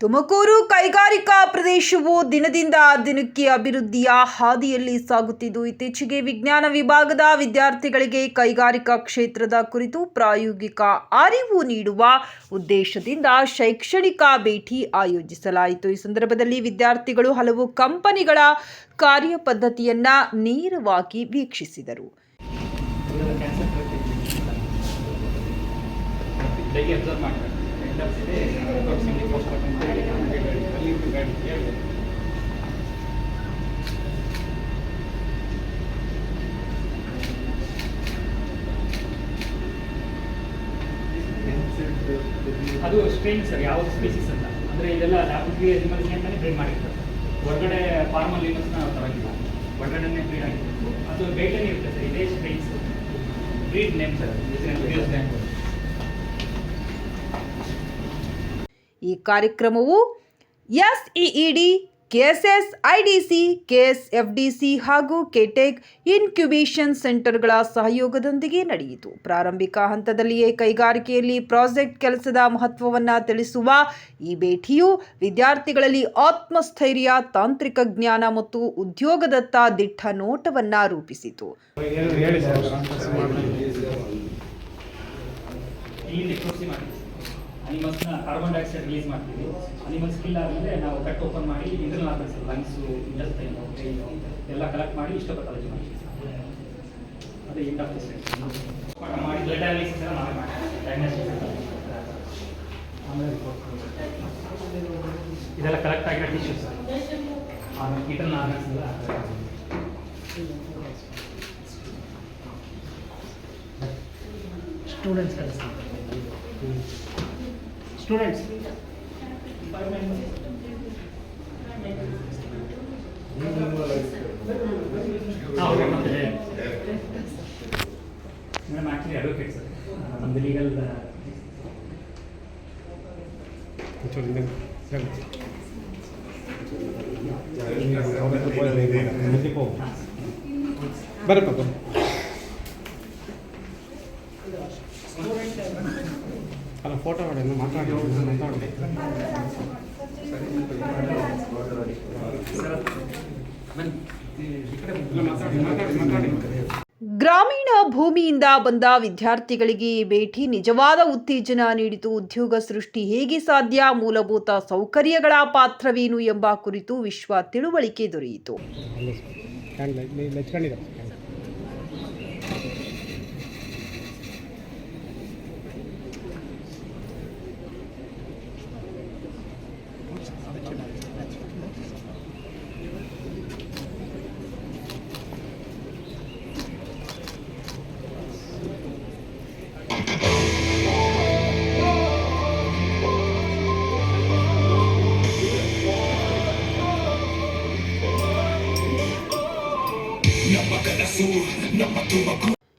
ತುಮಕೂರು ಕೈಗಾರಿಕಾ ಪ್ರದೇಶವು ದಿನದಿಂದ ದಿನಕ್ಕೆ ಅಭಿವೃದ್ಧಿಯ ಹಾದಿಯಲ್ಲಿ ಸಾಗುತ್ತಿದ್ದು, ಇತ್ತೀಚೆಗೆ ವಿಜ್ಞಾನ ವಿಭಾಗದ ವಿದ್ಯಾರ್ಥಿಗಳಿಗೆ ಕೈಗಾರಿಕಾ ಕ್ಷೇತ್ರದ ಕುರಿತು ಪ್ರಾಯೋಗಿಕ ಅರಿವು ನೀಡುವ ಉದ್ದೇಶದಿಂದ ಶೈಕ್ಷಣಿಕ ಭೇಟಿ ಆಯೋಜಿಸಲಾಯಿತು. ಈ ಸಂದರ್ಭದಲ್ಲಿ ವಿದ್ಯಾರ್ಥಿಗಳು ಹಲವು ಕಂಪನಿಗಳ ಕಾರ್ಯಪದ್ಧತಿಯನ್ನು ನೇರವಾಗಿ ವೀಕ್ಷಿಸಿದರು. ಅದು ಸ್ಟ್ರೈನ್ ಸರ್ ಯಾವ ಸ್ಪೀಸೀಸ್ ಅಂತ. ಅಂದ್ರೆ ಇದೆಲ್ಲ ಲ್ಯಾಬ್ಗೆ ನಿಮ್ಮಲ್ಲಿ ಅಂತಾನೆ ಬ್ರೀಡ್ ಮಾಡಿರ್ತಾರೆ. ಹೊರಗಡೆ ಫಾರ್ಮಲ್ ಲಿಮಸ್ನ ನ ತರಂಗಿಲ್ಲ ಹೊರಗಡೆನೇ ಬ್ರೀಡ್ ಆಗಿರ್ಬೇಕು. ಅದು ಬೇಟೆನೇ ಇರುತ್ತೆ ಸರ್, ಇದೇ ಸ್ಟ್ರೈನ್ಸ್ ಬ್ರೀಡ್ ನೇಮ್ ಸರ್ ಈ ಕಾರ್ಯಕ್ರಮವು ಎಸ್ಇಇಡಿ ಕೆಎಸ್ಎಸ್ ಐಡಿಸಿ ಕೆಎಸ್ಎಫ್ಡಿಸಿ ಹಾಗೂ ಕೆಟೆಕ್ ಇನ್ಕ್ಯುಬೇಷನ್ ಸೆಂಟರ್ಗಳ ಸಹಯೋಗದೊಂದಿಗೆ ನಡೆಯಿತು. ಪ್ರಾರಂಭಿಕ ಹಂತದಲ್ಲಿಯೇ ಕೈಗಾರಿಕೆಯಲ್ಲಿ ಪ್ರಾಜೆಕ್ಟ್ ಕೆಲಸದ ಮಹತ್ವವನ್ನು ತಿಳಿಸುವ ಈ ಭೇಟಿಯು ವಿದ್ಯಾರ್ಥಿಗಳಲ್ಲಿ ಆತ್ಮಸ್ಥೈರ್ಯ ತಾಂತ್ರಿಕ ಜ್ಞಾನ ಮತ್ತು ಉದ್ಯೋಗದತ್ತ ದಿಟ್ಟ ನೋಟವನ್ನು ರೂಪಿಸಿತು. ಅನಿಮಲ್ಸ್ನ ಕಾರ್ಬನ್ ಡೈಆಕ್ಸೈಡ್ ರಿಲೀಸ್ ಮಾಡ್ತೀವಿ. ಅನಿಮಲ್ಸ್ ಕಿಲ್ ಆದಮೇಲೆ ನಾವು ಕಟ್ ಓಪನ್ ಮಾಡಿ internal organs lungs intestine brain ಎಲ್ಲ ಕಲೆಕ್ಟ್ ಮಾಡಿ ಇಷ್ಟ ಪಥಾಲಜಿ ಮಾಡ್ತೀವಿ. ಅದೇ ಎಂಡ್ ಆಫ್ ದ ಮಾಡಿ ಬ್ಲಡ್ ಅನಾಲಿಸಿಸ್ ಎಲ್ಲ ನಾವೇ ಮಾಡ್ತೀವಿ. ಕೊಡ್ತೀವಿ. ಇದೆಲ್ಲ ಕಲೆಕ್ಟ್ ಆಗಿರೋ ಟಿಶ್ಯೂಸ್ ಆಮೇಲೆ ಇಂಟರ್ನಲ್ ಆರ್ಗನ್ಸ್ ಎಲ್ಲ ಸ್ಟೂಡೆಂಟ್ಸ್ ಕಲಿಸ್ತಾರೆ students madam actually advocate sir ನಮ್ಮದು ಲೀಗಲ್ ಬರಪ್ಪ ಗ್ರಾಮೀಣ ಭೂಮಿಯಿಂದ ಬಂದ ವಿದ್ಯಾರ್ಥಿಗಳಿಗೆ ಭೇಟಿ ನಿಜವಾದ ಉತ್ತೇಜನ ನೀಡಿತು. ಉದ್ಯೋಗ ಸೃಷ್ಟಿ ಹೇಗೆ ಸಾಧ್ಯ ಮೂಲಭೂತ ಸೌಕರ್ಯಗಳ ಪಾತ್ರವೇನು ಎಂಬ ಕುರಿತು ವಿಶ್ವ ತಿಳುವಳಿಕೆ ದೊರೆಯಿತು.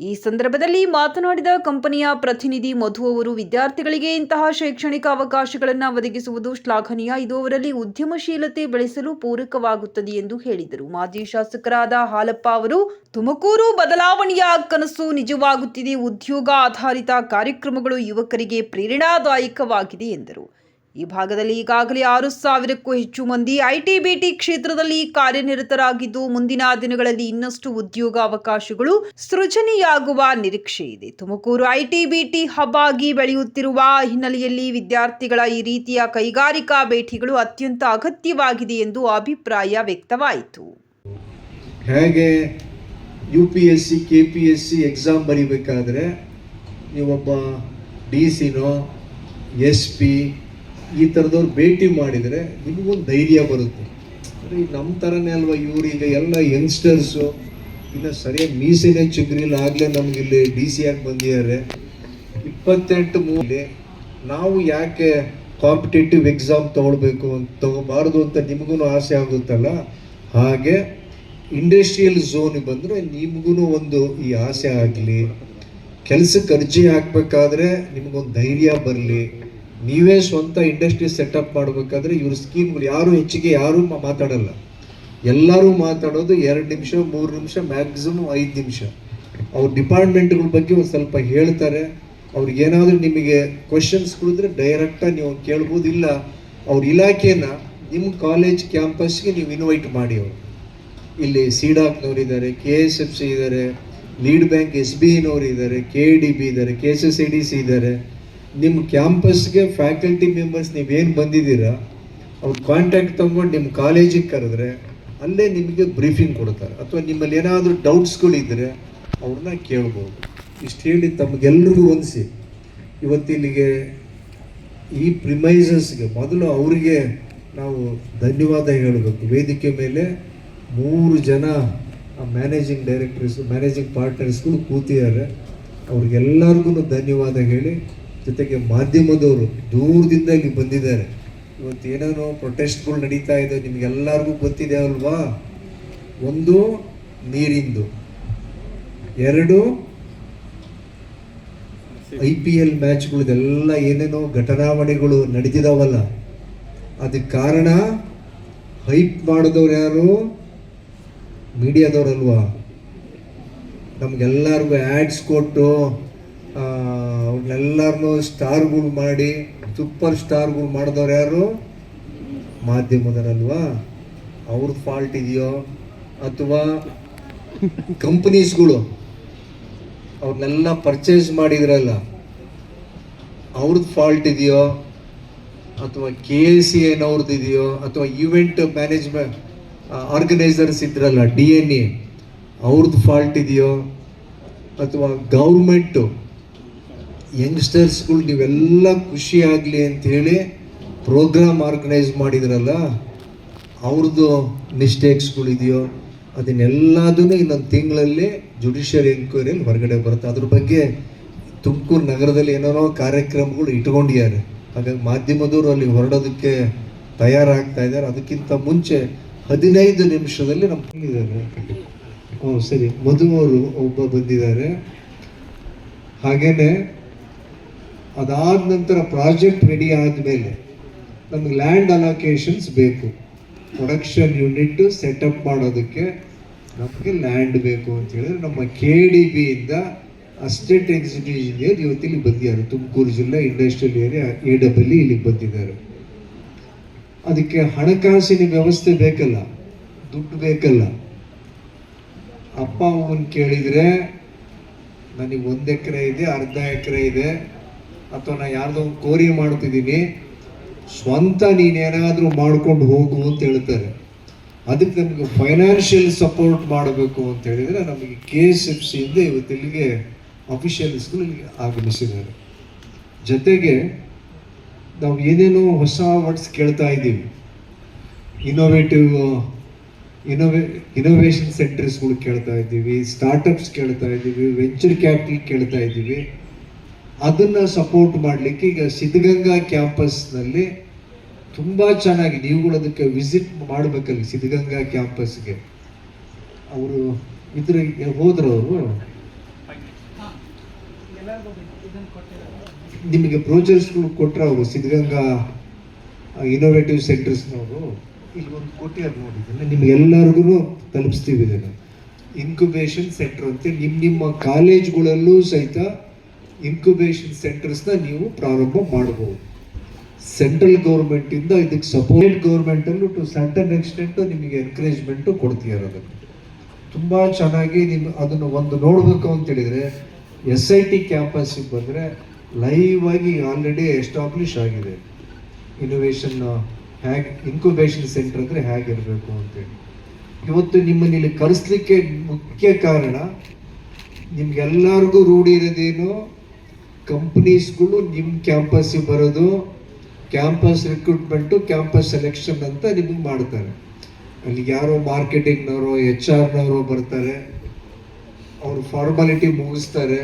ಈ ಸಂದರ್ಭದಲ್ಲಿ ಮಾತನಾಡಿದ ಕಂಪನಿಯ ಪ್ರತಿನಿಧಿ ಮಧು ಅವರು, ವಿದ್ಯಾರ್ಥಿಗಳಿಗೆ ಇಂತಹ ಶೈಕ್ಷಣಿಕ ಅವಕಾಶಗಳನ್ನು ಒದಗಿಸುವುದು ಶ್ಲಾಘನೀಯ. ಇದು ಅವರಲ್ಲಿ ಉದ್ಯಮಶೀಲತೆ ಬೆಳೆಸಲು ಪೂರಕವಾಗುತ್ತದೆ ಎಂದು ಹೇಳಿದರು. ಮಾಜಿ ಶಾಸಕರಾದ ಹಾಲಪ್ಪ ಅವರು, ತುಮಕೂರು ಬದಲಾವಣೆಯ ಕನಸು ನಿಜವಾಗುತ್ತಿದೆ. ಉದ್ಯೋಗ ಆಧಾರಿತ ಕಾರ್ಯಕ್ರಮಗಳು ಯುವಕರಿಗೆ ಪ್ರೇರಣಾದಾಯಕವಾಗಿದೆ ಎಂದರು. ಈ ಭಾಗದಲ್ಲಿ ಈಗಾಗಲೇ ಆರು ಸಾವಿರಕ್ಕೂ ಹೆಚ್ಚು ಮಂದಿ ಐಟಿ ಬಿಟಿ ಕ್ಷೇತ್ರದಲ್ಲಿ ಕಾರ್ಯನಿರತರಾಗಿದ್ದು ಮುಂದಿನ ದಿನಗಳಲ್ಲಿ ಇನ್ನಷ್ಟು ಉದ್ಯೋಗ ಅವಕಾಶಗಳು ಸೃಜನೆಯಾಗುವ ನಿರೀಕ್ಷೆ ಇದೆ. ತುಮಕೂರು ಐಟಿ ಬಿಟಿ ಹಬ್ ಆಗಿ ಬೆಳೆಯುತ್ತಿರುವ ಹಿನ್ನೆಲೆಯಲ್ಲಿ ವಿದ್ಯಾರ್ಥಿಗಳ ಈ ರೀತಿಯ ಕೈಗಾರಿಕಾ ಭೇಟಿಗಳು ಅತ್ಯಂತ ಅಗತ್ಯವಾಗಿದೆ ಎಂದು ಅಭಿಪ್ರಾಯ ವ್ಯಕ್ತವಾಯಿತು. ಹೇಗೆ U P S C K P S C exam ಬರೀಬೇಕಾದ್ರೆ ನೀವೊಬ್ಬ ಡಿ ಸಿನೋ ಎಸ್ ಪಿ ಈ ಥರದವ್ರು ಭೇಟಿ ಮಾಡಿದರೆ ನಿಮಗೊಂದು ಧೈರ್ಯ ಬರುತ್ತೆ. ಅಂದರೆ ನಮ್ಮ ಥರನೇ ಅಲ್ವಾ ಇವ್ರು ಈಗ ಎಲ್ಲ ಯಂಗ್ಸ್ಟರ್ಸು ಇನ್ನು ಸರಿಯಾಗಿ ಮೀಸೆನೇ ಚಿಗ್ರಿಲ್ಲ, ಆಗಲೇ ನಮ್ಗೆ ಇಲ್ಲಿ ಡಿ ಸಿ ಆಗಿ ಬಂದಿದ್ದಾರೆ ಇಪ್ಪತ್ತೆಂಟು ಮೂಲೆ ನಾವು ಯಾಕೆ ಕಾಂಪಿಟೇಟಿವ್ ಎಕ್ಸಾಮ್ ತೊಗೊಳ್ಬೇಕು ಅಂತ ತಗೋಬಾರ್ದು ಅಂತ ನಿಮಗೂ ಆಸೆ ಆಗುತ್ತಲ್ಲ? ಹಾಗೆ ಇಂಡಸ್ಟ್ರಿಯಲ್ ಝೋನ್ ಬಂದರೆ ನಿಮಗೂ ಒಂದು ಈ ಆಸೆ ಆಗಲಿ. ಕೆಲಸಕ್ಕೆ ಅರ್ಜಿ ಹಾಕಬೇಕಾದ್ರೆ ನಿಮಗೊಂದು ಧೈರ್ಯ ಬರಲಿ. ನೀವೇ ಸ್ವಂತ ಇಂಡಸ್ಟ್ರಿ ಸೆಟಪ್ ಮಾಡಬೇಕಾದ್ರೆ ಇವ್ರ ಸ್ಕೀಮ್ಗಳು ಯಾರು ಹೆಚ್ಚಿಗೆ ಯಾರೂ ಮಾತಾಡಲ್ಲ. ಎಲ್ಲರೂ ಮಾತಾಡೋದು ಎರಡು ನಿಮಿಷ, ಮೂರು ನಿಮಿಷ ಮ್ಯಾಕ್ಸಿಮಮ್ ಐದು ನಿಮಿಷ. ಅವ್ರ ಡಿಪಾರ್ಟ್ಮೆಂಟ್ಗಳ ಬಗ್ಗೆ ಒಂದು ಸ್ವಲ್ಪ ಹೇಳ್ತಾರೆ. ಅವ್ರಿಗೇನಾದರೂ ನಿಮಗೆ ಕ್ವಶನ್ಸ್ ಕೊಡಿದ್ರೆ ಡೈರೆಕ್ಟಾಗಿ ನೀವು ಕೇಳ್ಬೋದು. ಇಲ್ಲ, ಅವ್ರ ಇಲಾಖೆನ ನಿಮ್ಮ ಕಾಲೇಜ್ ಕ್ಯಾಂಪಸ್ಗೆ ನೀವು ಇನ್ವೈಟ್ ಮಾಡಿ ಅವರು. ಇಲ್ಲಿ ಸಿಡಾಕ್ನವ್ರು ಇದ್ದಾರೆ ಕೆ ಎಸ್ ಎಫ್ ಸಿ ಇದ್ದಾರೆ ಲೀಡ್ ಬ್ಯಾಂಕ್ ಎಸ್ ಬಿ ಐನವ್ರು ಇದ್ದಾರೆ ಕೆ ಡಿ ಬಿ ಇದ್ದಾರೆ K S S I D C ಇದ್ದಾರೆ ನಿಮ್ಮ ಕ್ಯಾಂಪಸ್ಗೆ ಫ್ಯಾಕಲ್ಟಿ ಮೆಂಬರ್ಸ್ ನೀವೇನು ಬಂದಿದ್ದೀರಾ, ಅವ್ರು ಕಾಂಟ್ಯಾಕ್ಟ್ ತೊಗೊಂಡು ನಿಮ್ಮ ಕಾಲೇಜಿಗೆ ಕರೆದ್ರೆ, ಅಲ್ಲೇ ನಿಮಗೆ ಬ್ರೀಫಿಂಗ್ ಕೊಡ್ತಾರೆ. ಅಥವಾ ನಿಮ್ಮಲ್ಲಿ ಏನಾದರೂ ಡೌಟ್ಸ್ಗಳಿದ್ದರೆ ಅವ್ರನ್ನ ಕೇಳ್ಬೋದು. ಇಷ್ಟು ಹೇಳಿ ತಮಗೆಲ್ರಿಗೂ ಹೊಂದಿಸಿ ಇವತ್ತಿಲ್ಲಿಗೆ ಈ ಪ್ರಿಮೈಸಸ್ಗೆ ಮೊದಲು ಅವರಿಗೆ ನಾವು ಧನ್ಯವಾದ ಹೇಳಬೇಕು. ವೇದಿಕೆ ಮೇಲೆ ಮೂರು ಜನ ಮ್ಯಾನೇಜಿಂಗ್ ಡೈರೆಕ್ಟರ್ಸ್ ಮ್ಯಾನೇಜಿಂಗ್ ಪಾರ್ಟ್ನರ್ಸ್ಗಳು ಕೂತಿದ್ದಾರೆ. ಅವ್ರಿಗೆಲ್ಲರಿಗೂ ಧನ್ಯವಾದ ಹೇಳಿ ಜೊತೆಗೆ ಮಾಧ್ಯಮದವರು ದೂರದಿಂದ ಇಲ್ಲಿ ಬಂದಿದ್ದಾರೆ. ಇವತ್ತು ಏನೇನೋ ಪ್ರೊಟೆಸ್ಟ್ಗಳು ನಡೀತಾ ಇದೆ, ನಿಮಗೆಲ್ಲರಿಗೂ ಗೊತ್ತಿದೆ ಅಲ್ವಾ? ಒಂದು, ನೀರಿಂದು. ಎರಡು ಐ ಪಿ ಎಲ್ ಮ್ಯಾಚ್ಗಳದೆಲ್ಲ ಏನೇನೋ ಘಟನಾವಳಿಗಳು ನಡೆದಿದಾವಲ್ಲ. ಅದಕ್ಕೆ ಕಾರಣ ಹೈಪ್ ಮಾಡಿದವ್ರು ಯಾರು? ಮೀಡಿಯಾದವ್ರಲ್ವಾ ನಮ್ಗೆಲ್ಲರಿಗೂ ಆ್ಯಡ್ಸ್ ಕೊಟ್ಟು ಅವ್ರನ್ನೆಲ್ಲರನ್ನೂ ಸ್ಟಾರ್ಗಳು ಮಾಡಿ, ಸೂಪರ್ ಸ್ಟಾರ್ಗಳು ಮಾಡಿದವ್ರು ಯಾರು? ಮಾಧ್ಯಮದಲ್ವಾ ಅವ್ರದ್ದು ಫಾಲ್ಟ್ ಇದೆಯೋ ಅಥವಾ ಕಂಪ್ನೀಸ್ಗಳು ಅವ್ರನ್ನೆಲ್ಲ ಪರ್ಚೇಸ್ ಮಾಡಿದ್ರಲ್ಲ ಅವ್ರದ್ದು ಫಾಲ್ಟ್ ಇದೆಯೋ ಅಥವಾ ಕೆ ಸಿ ಏನವ್ರದ್ದು ಇದೆಯೋ ಅಥವಾ ಈವೆಂಟ್ ಮ್ಯಾನೇಜ್ಮೆಂಟ್ ಆರ್ಗನೈಸರ್ಸ್ ಇದ್ರಲ್ಲ ಡಿ ಎನ್ ಎ ಅವ್ರದ್ದು ಫಾಲ್ಟ್ ಇದೆಯೋ ಅಥವಾ ಗೌರ್ಮೆಂಟು ಯಂಗ್ಸ್ಟರ್ಸ್ಗಳು ನೀವೆಲ್ಲ ಖುಷಿಯಾಗಲಿ ಅಂಥೇಳಿ ಪ್ರೋಗ್ರಾಮ್ ಆರ್ಗನೈಸ್ ಮಾಡಿದ್ರಲ್ಲ, ಅವ್ರದ್ದು ಮಿಸ್ಟೇಕ್ಸ್ಗಳಿದೆಯೋ ಅದನ್ನೆಲ್ಲದೂ ಇನ್ನೊಂದು ತಿಂಗಳಲ್ಲಿ ಜುಡಿಷಿಯಲ್ ಎನ್ಕ್ವೈರಿಯಲ್ಲಿ ಹೊರಗಡೆ ಬರುತ್ತೆ. ಅದ್ರ ಬಗ್ಗೆ ತುಮಕೂರು ನಗರದಲ್ಲಿ ಏನೇನೋ ಕಾರ್ಯಕ್ರಮಗಳು ಇಟ್ಕೊಂಡಿದ್ದಾರೆ. ಹಾಗಾಗಿ ಮಾಧ್ಯಮದವರು ಅಲ್ಲಿ ಹೊರಡೋದಕ್ಕೆ ತಯಾರಾಗ್ತಾ ಇದ್ದಾರೆ. ಅದಕ್ಕಿಂತ ಮುಂಚೆ ಹದಿನೈದು ನಿಮಿಷದಲ್ಲಿ ನಮ್ಮ ಇದ್ದಾರೆ ಹ್ಞೂ ಸರಿ. ಮಧು ಅವರು ಒಬ್ಬ ಬಂದಿದ್ದಾರೆ. ಹಾಗೇನೆ ಅದಾದ ನಂತರ ಪ್ರಾಜೆಕ್ಟ್ ರೆಡಿ ಆದಮೇಲೆ ನಮಗೆ ಲ್ಯಾಂಡ್ ಅಲೋಕೇಶನ್ಸ್ ಬೇಕು. ಪ್ರೊಡಕ್ಷನ್ ಯೂನಿಟ್ ಸೆಟಪ್ ಮಾಡೋದಕ್ಕೆ ನಮಗೆ ಲ್ಯಾಂಡ್ ಬೇಕು ಅಂತ ಹೇಳಿದ್ರೆ ನಮ್ಮ ಕೆ ಡಿ ಬಿಯಿಂದ ಅಸ್ಟೇಟ್ ಎಕ್ಸಿಕ್ಯೂಟಿವ್ ಇಂಜಿನಿಯರ್ ಇವತ್ತಿಲ್ಲಿ ಬಂದಿದ್ದಾರೆ. ತುಮಕೂರು ಜಿಲ್ಲಾ ಇಂಡಸ್ಟ್ರಿಯಲ್ ಏರಿಯಾ ಎ ಡಬ್ಲ್ಯೂ ಇಲ್ಲಿಗೆ ಬಂದಿದ್ದಾರೆ. ಅದಕ್ಕೆ ಹಣಕಾಸಿನ ವ್ಯವಸ್ಥೆ ಬೇಕಲ್ಲ, ದುಡ್ಡು ಬೇಕಲ್ಲ. ಅಪ್ಪ ಅಮ್ಮನ ಕೇಳಿದರೆ, ನನಗೆ ಒಂದು ಎಕರೆ ಇದೆ, ಅರ್ಧ ಎಕರೆ ಇದೆ ಅಥವಾ ನಾನು ಯಾರ್ದೋ ಕೋರಿ ಮಾಡ್ತಿದ್ದೀನಿ, ಸ್ವಂತ ನೀನೇನಾದರೂ ಮಾಡ್ಕೊಂಡು ಹೋಗು ಅಂತ ಹೇಳ್ತಾರೆ. ಅದಕ್ಕೆ ನಮಗೆ ಫೈನಾನ್ಷಿಯಲ್ ಸಪೋರ್ಟ್ ಮಾಡಬೇಕು ಅಂತ ಹೇಳಿದರೆ ನಮಗೆ ಕೆ ಎಸ್ ಎಫ್ ಸಿಯಿಂದ ಇವತ್ತಿಲ್ಲಿಗೆ ಅಫಿಷಿಯಲ್ಸ್ಗಳು ಇಲ್ಲಿಗೆ ಆಗಮಿಸಿದ್ದಾರೆ. ಜೊತೆಗೆ ನಾವು ಏನೇನೋ ಹೊಸ ವರ್ಡ್ಸ್ ಕೇಳ್ತಾ ಇದ್ದೀವಿ. ಇನೋವೇಟಿವ್ ಇನೋವೇ ಇನೋವೇಷನ್ ಸೆಂಟರ್ಸ್ಗಳು ಕೇಳ್ತಾ ಇದ್ದೀವಿ ಸ್ಟಾರ್ಟಪ್ಸ್ ಕೇಳ್ತಾ ಇದ್ದೀವಿ ವೆಂಚರ್ ಕ್ಯಾಪಿಟಲ್ ಕೇಳ್ತಾ ಇದ್ದೀವಿ. ಅದನ್ನು ಸಪೋರ್ಟ್ ಮಾಡಲಿಕ್ಕೆ ಈಗ ಸಿದ್ಧಗಂಗಾ ಕ್ಯಾಂಪಸ್ನಲ್ಲಿ ತುಂಬ ಚೆನ್ನಾಗಿ ನೀವುಗಳು ಅದಕ್ಕೆ ವಿಸಿಟ್ ಮಾಡಬೇಕಲ್ಲಿ ಸಿದ್ಧಗಂಗಾ ಕ್ಯಾಂಪಸ್ಗೆ ಅವರು ಇದ್ರ ಹೋದ್ರು ಅವರು. ನಿಮಗೆ ಬ್ರೋಚರ್ಸ್ಗಳು ಕೊಟ್ಟರೆ ಅವರು ಸಿದ್ಧಗಂಗಾ ಇನೋವೇಟಿವ್ ಸೆಂಟರ್ಸ್ನವರು ಇಲ್ಲಿ ಒಂದು ಕೊಟ್ಟಿದ್ದಾರೆ ನೋಡಿ ಇದನ್ನ ನಿಮ್ಗೆಲ್ಲರಿಗೂ ತಲುಪಿಸ್ತೀವಿ ಇದನ್ನು. ಇನ್ಕ್ಯುಬೇಷನ್ ಸೆಂಟರ್ ಅಂತ. ನಿಮ್ಮ ನಿಮ್ಮ ಕಾಲೇಜ್ಗಳಲ್ಲೂ ಸಹಿತ ಇನ್ಕ್ಯುಬೇಷನ್ ಸೆಂಟರ್ಸ್ನ ನೀವು ಪ್ರಾರಂಭ ಮಾಡಬಹುದು. ಸೆಂಟ್ರಲ್ ಗೌರ್ಮೆಂಟಿಂದ ಇದಕ್ಕೆ ಸಪೋರ್ಟ್ ಗೌರ್ಮೆಂಟಲ್ಲೂ ಟು ಸರ್ಟನ್ ಎಕ್ಸ್ಟೆಂಟು ನಿಮಗೆ ಎನ್ಕರೇಜ್ಮೆಂಟು ಕೊಡ್ತಿದ್ದಾರೆ ಅದನ್ನು ತುಂಬ ಚೆನ್ನಾಗಿ ನಿಮ್ಮ ಅದನ್ನು ಒಂದು ನೋಡಬೇಕು ಅಂತ ಹೇಳಿದರೆ ಎಸ್ ಐ ಟಿ ಕ್ಯಾಂಪಸ್ಸಿಗೆ ಬಂದರೆ ಲೈವ್ ಆಗಿ ಆಲ್ರೆಡಿ ಎಸ್ಟಾಬ್ಲಿಷ್ ಆಗಿದೆ. ಇನೋವೇಷನ್ ಹೇಗೆ ಇನ್ಕ್ಯುಬೇಷನ್ ಸೆಂಟರ್ ಅಂದರೆ ಹೇಗಿರಬೇಕು ಅಂತೇಳಿ ಇವತ್ತು ನಿಮ್ಮನ್ನು ಇಲ್ಲಿ ಕರೆಸ್ಲಿಕ್ಕೆ ಮುಖ್ಯ ಕಾರಣ, ನಿಮ್ಗೆಲ್ಲರಿಗೂ ರೂಢಿ ಇರೋದೇನು ಕಂಪ್ನೀಸ್ಗಳು ನಿಮ್ಮ ಕ್ಯಾಂಪಸ್ಸಿಗೆ ಬರೋದು, ಕ್ಯಾಂಪಸ್ ರಿಕ್ರೂಟ್ಮೆಂಟು ಕ್ಯಾಂಪಸ್ ಸೆಲೆಕ್ಷನ್ ಅಂತ ನಿಮಗೆ ಮಾಡ್ತಾರೆ. ಅಲ್ಲಿ ಯಾರೋ ಮಾರ್ಕೆಟಿಂಗ್ನವರು ಎಚ್ ಆರ್ನವರು ಬರ್ತಾರೆ. ಅವರು ಫಾರ್ಮಾಲಿಟಿ ಮುಗಿಸ್ತಾರೆ.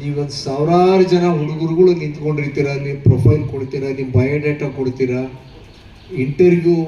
ನೀವೊಂದು ಸಾವಿರಾರು ಜನ ಹುಡುಗರುಗಳು ನಿಂತ್ಕೊಂಡಿರ್ತೀರ ನೀವು ಪ್ರೊಫೈಲ್ ಕೊಡ್ತೀರಾ ನಿಮ್ಮ ಬಯೋಡೇಟಾ ಕೊಡ್ತೀರಾ ಇಂಟರ್ವ್ಯೂ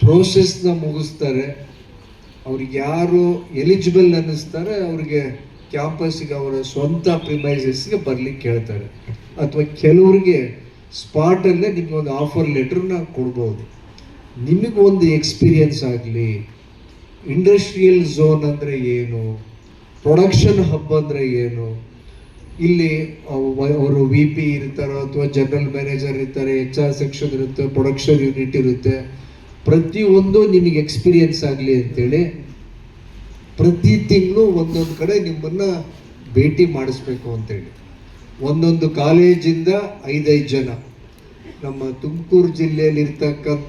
ಪ್ರೋಸೆಸ್ನ ಮುಗಿಸ್ತಾರೆ. ಅವ್ರಿಗೆ ಯಾರು ಎಲಿಜಿಬಲ್ ಅನ್ನಿಸ್ತಾರೆ, ಅವ್ರಿಗೆ ಕ್ಯಾಂಪಸ್ಸಿಗೆ ಅವರ ಸ್ವಂತ ಪ್ರಿಮೈಸಸ್ಗೆ ಬರ್ಲಿಕ್ಕೆ ಕೇಳ್ತಾರೆ. ಅಥವಾ ಕೆಲವರಿಗೆ ಸ್ಪಾಟಲ್ಲೇ ಒಂದು ಆಫರ್ ಲೆಟ್ರನ್ನ ಕೊಡ್ಬೋದು. ನಿಮಗೊಂದು ಎಕ್ಸ್ಪೀರಿಯನ್ಸ್ ಆಗಲಿ ಇಂಡಸ್ಟ್ರಿಯಲ್ ಝೋನ್ ಅಂದರೆ ಏನು ಪ್ರೊಡಕ್ಷನ್ ಹಬ್ ಅಂದರೆ ಏನು, ಇಲ್ಲಿ ಅವರು ವಿ ಪಿ ಇರ್ತಾರೋ ಅಥವಾ ಜನರಲ್ ಮ್ಯಾನೇಜರ್ ಇರ್ತಾರೆ ಎಚ್ ಆರ್ ಸೆಕ್ಷನ್ ಇರುತ್ತೆ ಪ್ರೊಡಕ್ಷನ್ ಯೂನಿಟ್ ಇರುತ್ತೆ, ಪ್ರತಿಯೊಂದು ನಿಮಗೆ ಎಕ್ಸ್ಪೀರಿಯನ್ಸ್ ಆಗಲಿ ಅಂತೇಳಿ ಪ್ರತಿ ತಿಂಗಳು ಒಂದೊಂದು ಕಡೆ ನಿಮ್ಮನ್ನು ಭೇಟಿ ಮಾಡಿಸ್ಬೇಕು ಅಂತೇಳಿ. ಒಂದೊಂದು ಕಾಲೇಜಿಂದ ಐದೈದು ಜನ. ನಮ್ಮ ತುಮಕೂರು ಜಿಲ್ಲೆಯಲ್ಲಿ ಇರ್ತಕ್ಕಂಥ